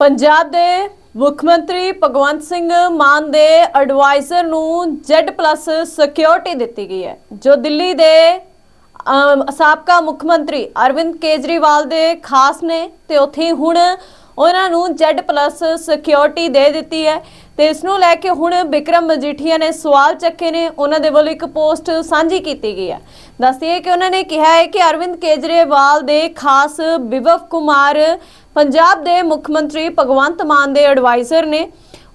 ਪੰਜਾਬ ਦੇ ਮੁੱਖ ਮੰਤਰੀ ਭਗਵੰਤ ਸਿੰਘ ਮਾਨ ਦੇ ਐਡਵਾਈਜ਼ਰ ਨੂੰ Z+ ਸਿਕਿਉਰਿਟੀ ਦਿੱਤੀ ਗਈ ਹੈ, ਜੋ ਦਿੱਲੀ ਦੇ ਸਾਬਕਾ ਮੁੱਖ ਮੰਤਰੀ ਅਰਵਿੰਦ ਕੇਜਰੀਵਾਲ ਦੇ ਖਾਸ ਨੇ ਤੇ ਉੱਥੇ ਹੁਣ ਉਹਨਾਂ ਨੂੰ Z+ ਸਿਕਿਉਰਿਟੀ ਦੇ ਦਿੱਤੀ ਹੈ ਤੇ ਇਸ ਨੂੰ ਲੈ ਕੇ ਹੁਣ ਵਿਕਰਮ ਮਜੀਠੀਆ ਨੇ ਸਵਾਲ ਚੱਕੇ ਨੇ, ਉਹਨਾਂ ਦੇ ਵੱਲੋਂ ਇੱਕ ਪੋਸਟ ਸਾਂਝੀ ਕੀਤੀ ਗਈ ਹੈ। ਦੱਸਦੀਏ ਕਿ ਉਹਨਾਂ ਨੇ ਕਿਹਾ ਹੈ ਕਿ ਅਰਵਿੰਦ ਕੇਜਰੀਵਾਲ ਦੇ ਖਾਸ ਵਿਵਵ ਕੁਮਾਰ ਪੰਜਾਬ ਦੇ ਮੁੱਖ ਮੰਤਰੀ ਭਗਵੰਤ ਮਾਨ ਦੇ ਐਡਵਾਈਜ਼ਰ ਨੇ।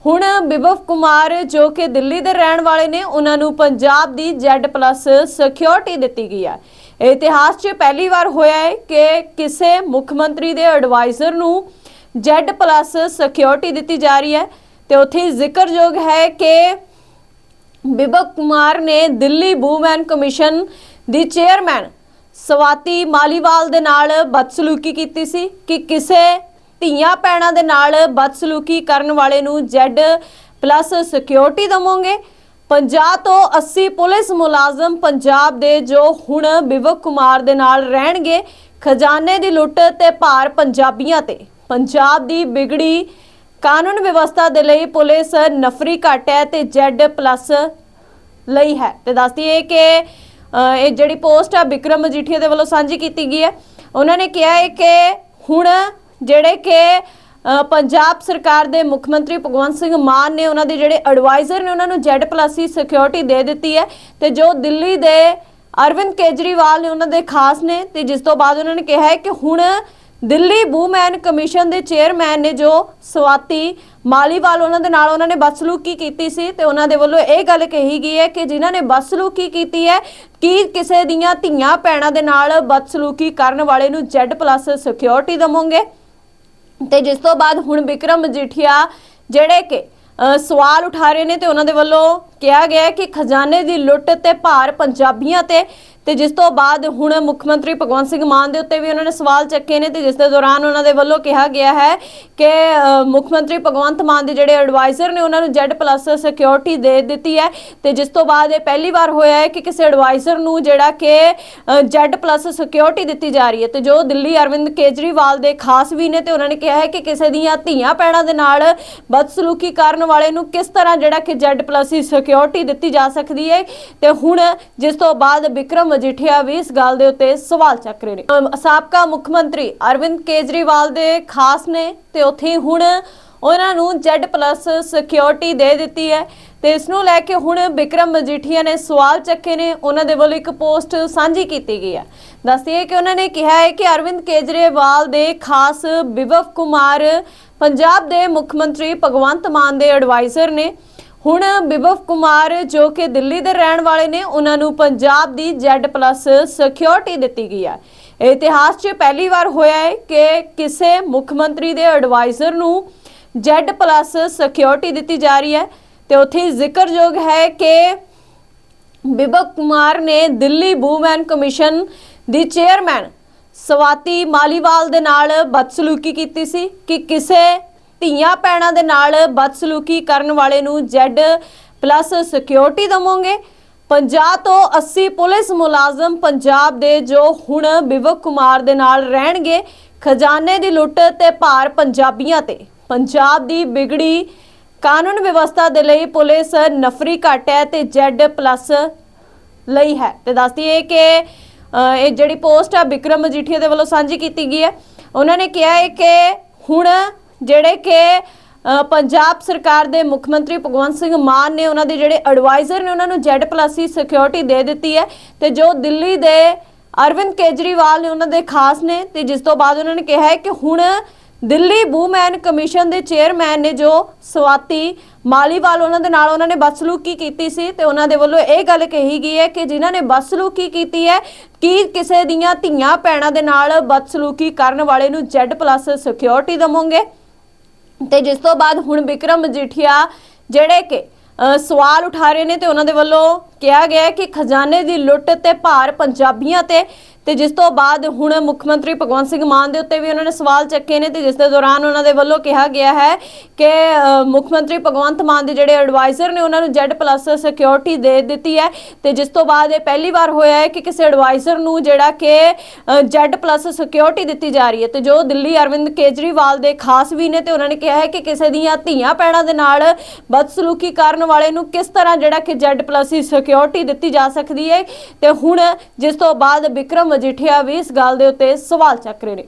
ਹੁਣ ਵਿਭਵ ਕੁਮਾਰ ਜੋ ਕਿ ਦਿੱਲੀ ਦੇ ਰਹਿਣ ਵਾਲੇ ਨੇ, ਉਹਨਾਂ ਨੂੰ ਪੰਜਾਬ ਦੀ Z+ ਸਿਕਿਉਰਿਟੀ ਦਿੱਤੀ ਗਈ ਹੈ। ਇਤਿਹਾਸ 'ਚ ਪਹਿਲੀ ਵਾਰ ਹੋਇਆ ਹੈ ਕਿ ਕਿਸੇ ਮੁੱਖ ਮੰਤਰੀ ਦੇ ਐਡਵਾਈਜ਼ਰ ਨੂੰ Z+ ਸਿਕਿਉਰਿਟੀ ਦਿੱਤੀ ਜਾ ਰਹੀ ਹੈ ਤੇ ਉੱਥੇ ਜ਼ਿਕਰਯੋਗ ਹੈ ਕਿ ਬਿਬਕ ਕੁਮਾਰ ਨੇ ਦਿੱਲੀ ਵੂਮੈਨ ਕਮਿਸ਼ਨ ਦੀ ਚੇਅਰਮੈਨ ਸਵਾਤੀ ਮਾਲੀਵਾਲ ਦੇ ਨਾਲ ਬਦਸਲੂਕੀ ਕੀਤੀ ਸੀ ਕਿ ਕਿਸੇ ਧੀਆਂ ਪੈਣਾ ਦੇ ਨਾਲ ਬਦਸਲੂਕੀ ਕਰਨ ਵਾਲੇ ਨੂੰ Z ਪਲੱਸ ਸਿਕਿਉਰਿਟੀ ਦਵੋਗੇ। 50 ਤੋਂ 80 ਪੁਲਿਸ ਮੁਲਾਜ਼ਮ ਪੰਜਾਬ ਦੇ ਜੋ ਹੁਣ ਬਿਬਕ ਕੁਮਾਰ ਦੇ ਨਾਲ ਰਹਿਣਗੇ, ਖਜ਼ਾਨੇ ਦੀ ਲੁੱਟ ਤੇ ਭਾਰ ਪੰਜਾਬੀਆਂ ਤੇ। ਪੰਜਾਬ ਦੀ ਵਿਗੜੀ ਕਾਨੂੰਨ ਵਿਵਸਥਾ ਦੇ ਲਈ ਪੁਲਿਸ ਨਫਰੀ ਘੱਟ ਹੈ ਤੇ Z ਪਲੱਸ ਲਈ ਹੈ। ਤੇ ਦੱਸਦੀ ਹੈ ਕਿ ਇਹ ਜਿਹੜੀ ਪੋਸਟ ਆ ਵਿਕਰਮ ਮਜੀਠੀਆ ਦੇ ਵੱਲੋਂ ਸਾਂਝੀ ਕੀਤੀ ਗਈ ਹੈ। ਉਹਨਾਂ ਨੇ ਕਿਹਾ ਹੈ ਕਿ ਹੁਣ ਜਿਹੜੇ ਕਿ ਪੰਜਾਬ ਸਰਕਾਰ ਦੇ ਮੁੱਖ ਮੰਤਰੀ ਭਗਵੰਤ ਸਿੰਘ ਮਾਨ ਨੇ ਉਹਨਾਂ ਦੇ ਜਿਹੜੇ ਐਡਵਾਈਜ਼ਰ ਨੇ, ਉਹਨਾਂ ਨੂੰ Z ਪਲੱਸ ਦੀ ਸਿਕਿਉਰਿਟੀ ਦੇ ਦਿੱਤੀ ਹੈ ਤੇ ਜੋ ਦਿੱਲੀ ਦੇ ਅਰਵਿੰਦ ਕੇਜਰੀਵਾਲ ਨੇ ਉਹਨਾਂ ਦੇ ਖਾਸ ਨੇ ਤੇ ਜਿਸ ਤੋਂ ਬਾਅਦ ਉਹਨਾਂ ਨੇ ਕਿਹਾ ਹੈ ਕਿ ਹੁਣ ਦਿੱਲੀ ਵੂਮੈਨ ਕਮਿਸ਼ਨ ਦੇ ਚੇਅਰਮੈਨ ਨੇ ਜੋ ਸਵਾਤੀ ਮਾਲੀਵਾਲ, ਉਹਨਾਂ ਦੇ ਨਾਲ ਉਹਨਾਂ ਨੇ ਬਦਸਲੂਕੀ ਕੀਤੀ ਸੀ ਤੇ ਉਹਨਾਂ ਦੇ ਵੱਲੋਂ ਇਹ ਗੱਲ ਕਹੀ ਗਈ ਹੈ ਕਿ ਜਿਨ੍ਹਾਂ ਨੇ ਬਦਸਲੂਕੀ ਕੀਤੀ ਹੈ, ਕਿ ਕਿਸੇ ਦੀਆਂ ਧੀਆਂ ਭੈਣਾਂ ਦੇ ਨਾਲ ਬਦਸਲੂਕੀ ਕਰਨ ਵਾਲੇ ਨੂੰ Z+ ਸਿਕਿਉਰਿਟੀ ਦਵੋਗੇ? ਤੇ ਜਿਸ ਤੋਂ ਬਾਅਦ ਹੁਣ ਵਿਕਰਮ ਮਜੀਠੀਆ ਜਿਹੜੇ ਕਿ ਸਵਾਲ ਉਠਾ ਰਹੇ ਨੇ ਤੇ ਉਹਨਾਂ ਦੇ ਵੱਲੋਂ ਕਿਹਾ ਗਿਆ ਕਿ ਖਜ਼ਾਨੇ ਦੀ ਲੁੱਟ ਤੇ ਭਾਰ ਪੰਜਾਬੀਆਂ ਤੇ ਤੇ ਜਿਸ ਤੋਂ ਬਾਅਦ ਹੁਣ ਮੁੱਖ ਮੰਤਰੀ ਭਗਵੰਤ ਸਿੰਘ ਮਾਨ ਦੇ ਉੱਤੇ ਵੀ ਉਹਨਾਂ ਨੇ ਸਵਾਲ ਚੱਕੇ ਨੇ ਤੇ ਜਿਸ ਦੇ ਦੌਰਾਨ ਉਹਨਾਂ ਦੇ ਵੱਲੋਂ ਕਿਹਾ ਗਿਆ ਹੈ ਕਿ ਮੁੱਖ ਮੰਤਰੀ ਭਗਵੰਤ ਮਾਨ ਦੇ ਜਿਹੜੇ ਐਡਵਾਈਜ਼ਰ ਨੇ ਉਹਨਾਂ ਨੂੰ Z+ ਸਿਕਿਉਰਿਟੀ ਦੇ ਦਿੱਤੀ ਹੈ ਤੇ ਜਿਸ ਤੋਂ ਬਾਅਦ ਇਹ ਪਹਿਲੀ ਵਾਰ ਹੋਇਆ ਹੈ ਕਿ ਕਿਸੇ ਐਡਵਾਈਜ਼ਰ ਨੂੰ ਜਿਹੜਾ ਕਿ ਅ, Z+ ਸਿਕਿਉਰਿਟੀ ਦਿੱਤੀ ਜਾ ਰਹੀ ਹੈ ਤੇ ਜੋ ਦਿੱਲੀ ਅਰਵਿੰਦ ਕੇਜਰੀਵਾਲ ਦੇ ਖਾਸ ਵੀ ਨੇ ਤੇ ਉਹਨਾਂ ਨੇ ਕਿਹਾ ਹੈ ਕਿ ਕਿਸੇ ਦੀਆਂ ਧੀਆਂ ਪੈਣਾ ਦੇ ਨਾਲ ਬਦਸਲੂਕੀ ਕਰਨ ਵਾਲੇ ਨੂੰ ਕਿਸ ਤਰ੍ਹਾਂ ਜਿਹੜਾ ਕਿ Z+ ਦੀ ਸਿਕਿਉਰਿਟੀ ਦਿੱਤੀ ਜਾ ਸਕਦੀ ਹੈ ਤੇ ਹੁਣ ਜਿਸ ਤੋਂ ਬਾਅਦ ਵਿਕਰਮ ਮਜੀਠੀਆ ਵੀ ਇਸ ਗੱਲ ਦੇ ਉੱਤੇ ਸਵਾਲ ਚੱਕ ਰਹੇ ਨੇ। ਸਾਬਕਾ ਮੁੱਖ ਮੰਤਰੀ ਅਰਵਿੰਦ ਕੇਜਰੀਵਾਲ ਦੇ ਖਾਸ ਨੇ ਤੇ ਉੱਥੇ ਹੁਣ ਉਹਨਾਂ ਨੂੰ Z+ ਸਿਕਿਉਰਿਟੀ ਦੇ ਦਿੱਤੀ ਹੈ ਤੇ ਇਸ ਨੂੰ ਲੈ ਕੇ ਹੁਣ ਵਿਕਰਮ ਮਜੀਠੀਆ ਨੇ ਸਵਾਲ ਚੱਕੇ ਨੇ। ਉਹਨਾਂ ਦੇ ਵੱਲੋਂ ਇੱਕ ਪੋਸਟ ਸਾਂਝੀ ਕੀਤੀ ਗਈ ਹੈ। ਦੱਸਦੀ ਕਿ ਉਹਨਾਂ ਨੇ ਕਿਹਾ ਹੈ ਕਿ ਅਰਵਿੰਦ ਕੇਜਰੀਵਾਲ ਦੇ ਖਾਸ ਵਿਭਵ ਕੁਮਾਰ ਪੰਜਾਬ ਦੇ ਮੁੱਖ ਮੰਤਰੀ ਭਗਵੰਤ ਮਾਨ ਦੇ ਐਡਵਾਈਜ਼ਰ ਨੇ। ਹੁਣ ਵਿਭਵ ਕੁਮਾਰ ਜੋ ਕਿ ਦਿੱਲੀ ਦੇ ਰਹਿਣ ਵਾਲੇ ਨੇ, ਉਹਨਾਂ ਨੂੰ ਪੰਜਾਬ ਦੀ Z+ ਸਿਕਿਉਰਿਟੀ ਦਿੱਤੀ ਗਈ ਹੈ। ਇਤਿਹਾਸ 'ਚ ਪਹਿਲੀ ਵਾਰ ਹੋਇਆ ਹੈ ਕਿ ਕਿਸੇ ਮੁੱਖ ਮੰਤਰੀ ਦੇ ਐਡਵਾਈਜ਼ਰ ਨੂੰ Z+ ਸਿਕਿਉਰਿਟੀ ਦਿੱਤੀ ਜਾ ਰਹੀ ਹੈ ਤੇ ਉੱਥੇ ਜ਼ਿਕਰਯੋਗ ਹੈ ਕਿ ਬਿਬਕ ਕੁਮਾਰ ਨੇ ਦਿੱਲੀ ਵੂਮੈਨ ਕਮਿਸ਼ਨ ਦੀ ਚੇਅਰਮੈਨ ਸਵਾਤੀ ਮਾਲੀਵਾਲ ਦੇ ਨਾਲ ਬਦਸਲੂਕੀ ਕੀਤੀ ਸੀ ਕਿ ਕਿਸੇ ਧੀਆਂ ਪੈਣਾ ਦੇ ਨਾਲ ਬਦਸਲੂਕੀ ਕਰਨ ਵਾਲੇ ਨੂੰ Z+ ਸਿਕਿਉਰਿਟੀ ਦਵੋਗੇ। 50 ਤੋਂ 80 ਪੁਲਿਸ ਮੁਲਾਜ਼ਮ ਪੰਜਾਬ ਦੇ ਜੋ ਹੁਣ ਬਿਬਕ ਕੁਮਾਰ ਦੇ ਨਾਲ ਰਹਿਣਗੇ, ਖਜ਼ਾਨੇ ਦੀ ਲੁੱਟ ਤੇ ਭਾਰ ਪੰਜਾਬੀਆਂ ਤੇ। ਪੰਜਾਬ ਦੀ ਵਿਗੜੀ ਕਾਨੂੰਨ ਵਿਵਸਥਾ ਦੇ ਲਈ ਪੁਲਿਸ ਨਫਰੀ ਘੱਟ ਹੈ ਤੇ ਪਲੱਸ ਲਈ ਹੈ। ਤੇ ਦੱਸਦੀ ਹੈ ਕਿ ਇਹ ਜਿਹੜੀ ਪੋਸਟ ਆ ਬਿਕਰਮ ਮਜੀਠੀਆ ਦੇ ਵੱਲੋਂ ਸਾਂਝੀ ਕੀਤੀ ਗਈ ਹੈ। ਉਹਨਾਂ ਨੇ ਕਿਹਾ ਹੈ ਕਿ ਹੁਣ ਜਿਹੜੇ ਕਿ ਪੰਜਾਬ ਸਰਕਾਰ ਦੇ ਮੁੱਖ ਮੰਤਰੀ ਭਗਵੰਤ ਸਿੰਘ ਮਾਨ ਨੇ ਉਹਨਾਂ ਦੇ ਜਿਹੜੇ ਐਡਵਾਈਜ਼ਰ ਨੇ ਉਹਨਾਂ ਨੂੰ Z+ ਦੀ ਸਿਕਿਉਰਿਟੀ e ਦੇ ਦਿੱਤੀ ਹੈ ਤੇ ਜੋ ਦਿੱਲੀ ਦੇ ਅਰਵਿੰਦ ਕੇਜਰੀਵਾਲ ਨੇ ਉਹਨਾਂ ਦੇ ਖਾਸ ਨੇ ਤੇ ਜਿਸ ਤੋਂ ਬਾਅਦ ਉਹਨਾਂ ਨੇ ਕਿਹਾ ਹੈ ਕਿ ਹੁਣ ਦਿੱਲੀ ਵੂਮੈਨ ਕਮਿਸ਼ਨ ਦੇ ਚੇਅਰਮੈਨ ਨੇ ਜੋ ਸਵਾਤੀ ਮਾਲੀਵਾਲ ਉਹਨਾਂ ਦੇ ਨਾਲ ਉਹਨਾਂ ਨੇ ਬਦਸਲੂਕੀ ਕੀਤੀ ਸੀ ਤੇ ਉਹਨਾਂ ਦੇ ਵੱਲੋਂ ਇਹ ਗੱਲ ਕਹੀ ਗਈ ਹੈ ਕਿ ਜਿਨ੍ਹਾਂ ਨੇ ਬਦਸਲੂਕੀ ਕੀਤੀ ਹੈ, ਕਿ ਕਿਸੇ ਦੀਆਂ ਧੀਆਂ ਭੈਣਾਂ ਦੇ ਨਾਲ ਬਦਸਲੂਕੀ ਕਰਨ ਵਾਲੇ ਨੂੰ Z+ ਸਿਕਿਉਰਿਟੀ ਦਵੋਗੇ? ਤੇ ਜਿਸ ਤੋਂ ਬਾਅਦ ਹੁਣ ਵਿਕਰਮ ਮਜੀਠੀਆ ਜਿਹੜੇ ਕਿ ਅ, ਸਵਾਲ ਉਠਾ ਰਹੇ ਨੇ ਤੇ ਉਹਨਾਂ ਦੇ ਵੱਲੋਂ ਕਿਹਾ ਗਿਆ ਕਿ ਖਜ਼ਾਨੇ ਦੀ ਲੁੱਟ ਤੇ ਭਾਰ ਪੰਜਾਬੀਆਂ ਤੇ ਤੇ ਜਿਸ ਤੋਂ ਬਾਅਦ ਹੁਣ ਮੁੱਖ ਮੰਤਰੀ ਭਗਵੰਤ ਸਿੰਘ ਮਾਨ ਦੇ ਉੱਤੇ ਵੀ ਉਹਨਾਂ ਨੇ ਸਵਾਲ ਚੱਕੇ ਨੇ ਤੇ ਜਿਸ ਦੇ ਦੌਰਾਨ ਉਹਨਾਂ ਦੇ ਵੱਲੋਂ ਕਿਹਾ ਗਿਆ ਹੈ ਕਿ ਮੁੱਖ ਮੰਤਰੀ ਭਗਵੰਤ ਮਾਨ ਦੇ ਜਿਹੜੇ ਐਡਵਾਈਜ਼ਰ ਨੇ ਉਹਨਾਂ ਨੂੰ Z ਪਲੱਸ ਸਿਕਿਉਰਿਟੀ ਦੇ ਦਿੱਤੀ ਹੈ ਤੇ ਜਿਸ ਤੋਂ ਬਾਅਦ ਇਹ ਪਹਿਲੀ ਵਾਰ ਹੋਇਆ ਹੈ ਕਿ ਕਿਸੇ ਐਡਵਾਈਜ਼ਰ ਨੂੰ ਜਿਹੜਾ ਕਿ Z ਪਲੱਸ ਸਿਕਿਉਰਿਟੀ ਦਿੱਤੀ ਜਾ ਰਹੀ ਹੈ ਤੇ ਜੋ ਦਿੱਲੀ ਅਰਵਿੰਦ ਕੇਜਰੀਵਾਲ ਦੇ ਖਾਸ ਵੀ ਨੇ ਤੇ ਉਹਨਾਂ ਨੇ ਕਿਹਾ ਹੈ ਕਿ ਕਿਸੇ ਦੀਆਂ ਧੀਆਂ ਪੈਣਾ ਦੇ ਨਾਲ ਬਦਸਲੂਕੀ ਕਰਨ ਵਾਲੇ ਨੂੰ ਕਿਸ ਤਰ੍ਹਾਂ ਜਿਹੜਾ ਕਿ Z ਪਲੱਸ ਦੀ ਸਿਕਿਉਰਿਟੀ ਦਿੱਤੀ ਜਾ ਸਕਦੀ ਹੈ ਤੇ ਹੁਣ ਜਿਸ ਤੋਂ ਬਾਅਦ ਵਿਕਰਮ ਮਜੀਠੀਆ ਵੀ ਇਸ ਗੱਲ ਦੇ ਉੱਤੇ ਸਵਾਲ ਚੱਕ ਰਹੇ ਨੇ।